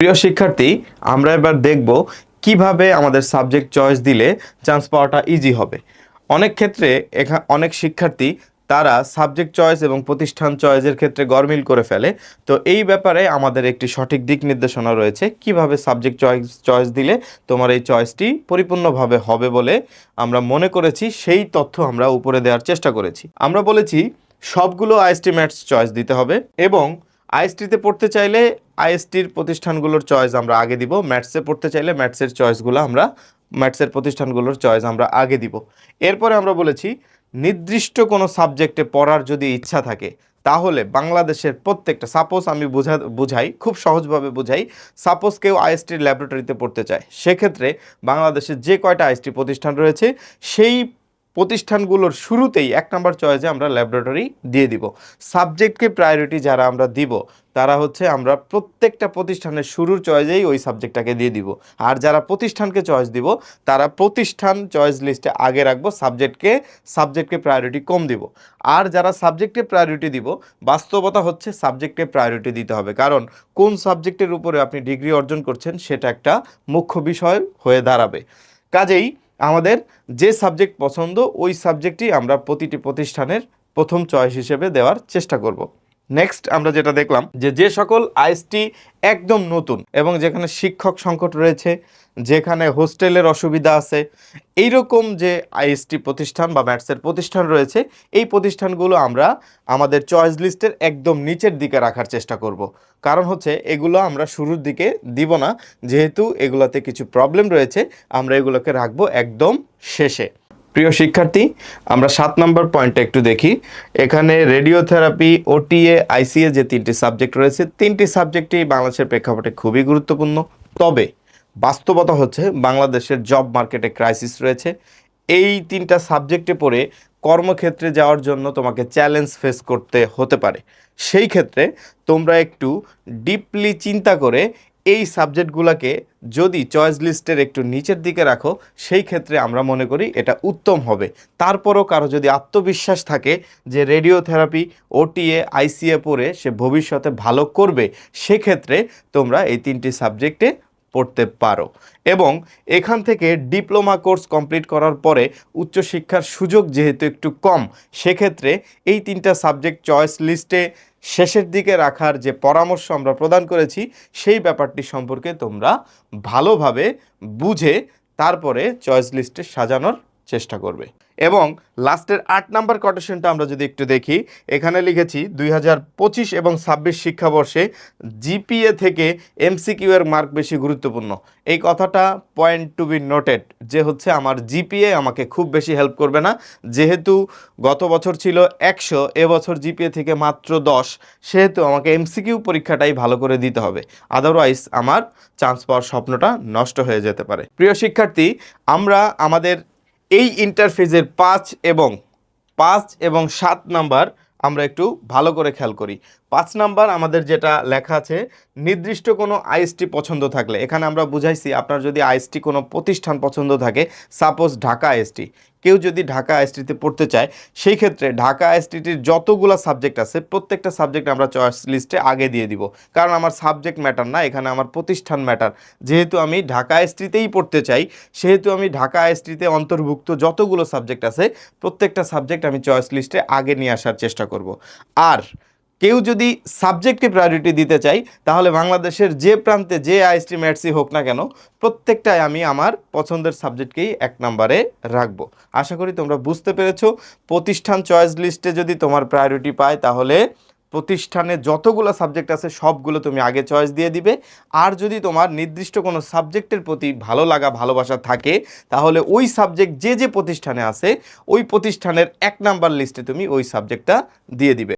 প্রিয় শিক্ষার্থী, আমরা এবার দেখব কীভাবে আমাদের সাবজেক্ট চয়েস দিলে চান্স পাওয়াটা ইজি হবে। অনেক ক্ষেত্রে এখা অনেক শিক্ষার্থী তারা সাবজেক্ট চয়েস এবং প্রতিষ্ঠান চয়েসের ক্ষেত্রে গরমিল করে ফেলে। তো এই ব্যাপারে আমাদের একটি সঠিক দিক নির্দেশনা রয়েছে, কীভাবে সাবজেক্ট চয়েস চয়েস দিলে তোমার এই চয়েসটি পরিপূর্ণভাবে হবে বলে আমরা মনে করেছি, সেই তথ্য আমরা উপরে দেওয়ার চেষ্টা করেছি। আমরা বলেছি, সবগুলো আইএসটি ম্যাটস চয়েস দিতে হবে এবং আইএসটিতে পড়তে চাইলে আইএসটির প্রতিষ্ঠানগুলোর চয়েস আমরা আগে দিব। ম্যাথসে পড়তে চাইলে ম্যাথসের চয়েসগুলো আমরা ম্যাথসের প্রতিষ্ঠানগুলোর চয়েস আমরা আগে দিব। এরপরে আমরা বলেছি, নির্দিষ্ট কোনো সাবজেক্টে পড়ার যদি ইচ্ছা থাকে, তাহলে বাংলাদেশের প্রত্যেকটা সাপোজ আমি বোঝা, বুঝাই, খুব সহজভাবে বুঝাই সাপোজ কেউ আইএসটির ল্যাবরেটরিতে পড়তে চায়, সেক্ষেত্রে বাংলাদেশের যে কয়টা আইএসটি প্রতিষ্ঠান রয়েছে, সেই প্রতিষ্ঠানগুলোর শুরুতেই এক নম্বর চয়েসে আমরা ল্যাবরেটরি দিয়ে দিব। সাবজেক্টকে প্রায়োরিটি যারা আমরা দিব, তারা হচ্ছে আমরা প্রত্যেকটা প্রতিষ্ঠানের শুরুর চয়েসেই ওই সাবজেক্টটাকে দিয়ে দিব। আর যারা প্রতিষ্ঠানকে চয়েস দিব, তারা প্রতিষ্ঠান চয়েস লিস্টে আগে রাখব সাবজেক্টকে সাবজেক্টকে প্রায়োরিটি কম দিব। আর যারা সাবজেক্টে প্রায়োরিটি দিব, বাস্তবতা হচ্ছে সাবজেক্টে প্রায়োরিটি দিতে হবে। কারণ কোন সাবজেক্টের উপরে আপনি ডিগ্রি অর্জন করছেন, সেটা একটা মুখ্য বিষয় হয়ে দাঁড়াবে। কাজেই আমাদের যে সাবজেক্ট পছন্দ, ওই সাবজেক্টই আমরা প্রতিটি প্রতিষ্ঠানের প্রথম চয়েস হিসেবে দেওয়ার চেষ্টা করব। নেক্সট আমরা যেটা দেখলাম যে যে সকল আইএসটি একদম নতুন এবং যেখানে শিক্ষক সংকট রয়েছে, যেখানে হোস্টেলের অসুবিধা আছে, এইরকম যে আইএসটি প্রতিষ্ঠান বা ম্যাথসের প্রতিষ্ঠান রয়েছে, এই প্রতিষ্ঠানগুলো আমরা আমাদের চয়েস লিস্টের একদম নিচের দিকে রাখার চেষ্টা করব। কারণ হচ্ছে এগুলো আমরা শুরুর দিকে দিব না, যেহেতু এগুলোতে কিছু প্রবলেম রয়েছে, আমরা এগুলোকে রাখব একদম শেষে। প্রিয় শিক্ষার্থী, আমরা সাত নম্বর পয়েন্টটা একটু দেখি। এখানে রেডিওথেরাপি, ওটিএ, আইসিএ যে তিনটি সাবজেক্ট রয়েছে, তিনটি সাবজেক্টই বাংলাদেশের প্রেক্ষাপটে খুবই গুরুত্বপূর্ণ। তবে বাস্তবতা হচ্ছে, বাংলাদেশের জব মার্কেটে ক্রাইসিস রয়েছে। এই তিনটা সাবজেক্টে পড়ে কর্মক্ষেত্রে যাওয়ার জন্য তোমাকে চ্যালেঞ্জ ফেস করতে হতে পারে। সেই ক্ষেত্রে তোমরা একটু ডিপলি চিন্তা করে এই সাবজেক্টগুলোকে যদি চয়েস লিস্টের একটু নিচের দিকে রাখো, সেই ক্ষেত্রে আমরা মনে করি এটা উত্তম হবে। তারপরও কারও যদি আত্মবিশ্বাস থাকে যে রেডিওথেরাপি ওটিএ আইসিএ পড়ে সে ভবিষ্যতে ভালো করবে, সেক্ষেত্রে তোমরা এই তিনটি সাবজেক্টে পড়তে পারো। এবং এখান থেকে ডিপ্লোমা কোর্স কমপ্লিট করার পরে উচ্চশিক্ষার সুযোগ যেহেতু একটু কম, সেক্ষেত্রে এই তিনটা সাবজেক্ট চয়েস লিস্টে শেষের দিকে রাখার যে পরামর্শ আমরা প্রদান করেছি, সেই ব্যাপারটি সম্পর্কে তোমরা ভালোভাবে বুঝে তারপরে চয়েস লিস্টে সাজানোর চেষ্টা করবে। এবং লাস্টের আট নাম্বার কোটেশনটা আমরা যদি একটু দেখি, এখানে লিখেছি দুই হাজার পঁচিশ এবং ছাব্বিশ শিক্ষাবর্ষে জিপিএ থেকে এমসিকিউ এর মার্ক বেশি গুরুত্বপূর্ণ। এই কথাটা পয়েন্ট টু বি নোটেড যে হচ্ছে আমার জিপিএ আমাকে খুব বেশি হেল্প করবে না। যেহেতু গত বছর ছিল একশো, এবছর জিপিএ থেকে মাত্র দশ, সেহেতু আমাকে এমসিকিউ পরীক্ষাটাই ভালো করে দিতে হবে। আদারওয়াইজ আমার চান্স পাওয়ার স্বপ্নটা নষ্ট হয়ে যেতে পারে। প্রিয় শিক্ষার্থী, আমরা আমাদের এই ইন্টারফেজের পাঁচ এবং পাঁচ এবং সাত নাম্বার আমরা একটু ভালো করে খেয়াল করি। পাঁচ নাম্বার আমাদের যেটা লেখা আছে, নির্দিষ্ট কোনো আইএসটি পছন্দ থাকলে, এখানে আমরা বুঝাইছি আপনার যদি আইএসটি কোনো প্রতিষ্ঠান পছন্দ থাকে সাপোজ ঢাকা আইএসটি, কেউ যদি ঢাকা আইএসটিতে পড়তে চায়, সেই ক্ষেত্রে ঢাকা আইএসটিটির যতগুলো সাবজেক্ট আছে, প্রত্যেকটা সাবজেক্ট আমরা চয়েস লিস্টে আগে দিয়ে দিব। কারণ আমার সাবজেক্ট ম্যাটার না, এখানে আমার প্রতিষ্ঠান ম্যাটার যেহেতু আমি ঢাকা আইএসটিতেই পড়তে চাই, সেহেতু আমি ঢাকা আইএসটিতে অন্তর্ভুক্ত যতগুলো সাবজেক্ট আছে, প্রত্যেকটা সাবজেক্ট আমি চয়েস লিস্টে আগে নিয়ে আসার চেষ্টা করব। আর কেউ যদি সাবজেক্টকে প্রায়োরিটি দিতে চাই তাহলে বাংলাদেশের যে প্রান্তে যে আইএসটি ম্যাটসই হোক না কেন, প্রত্যেকটাই আমি আমার পছন্দের সাবজেক্টকেই এক নম্বরে রাখব। আশা করি তোমরা বুঝতে পেরেছ। প্রতিষ্ঠান চয়েস লিস্টে যদি তোমার প্রায়োরিটি পায়, তাহলে প্রতিষ্ঠানে যতগুলো সাবজেক্ট আছে, সবগুলো তুমি আগে চয়েস দিয়ে দিবে। আর যদি তোমার নির্দিষ্ট কোনো সাবজেক্টের প্রতি ভালো লাগা, ভালোবাসা থাকে, তাহলে ওই সাবজেক্ট যে যে প্রতিষ্ঠানে আছে, ওই প্রতিষ্ঠানের এক নাম্বার লিস্টে তুমি ওই সাবজেক্টটা দিয়ে দিবে।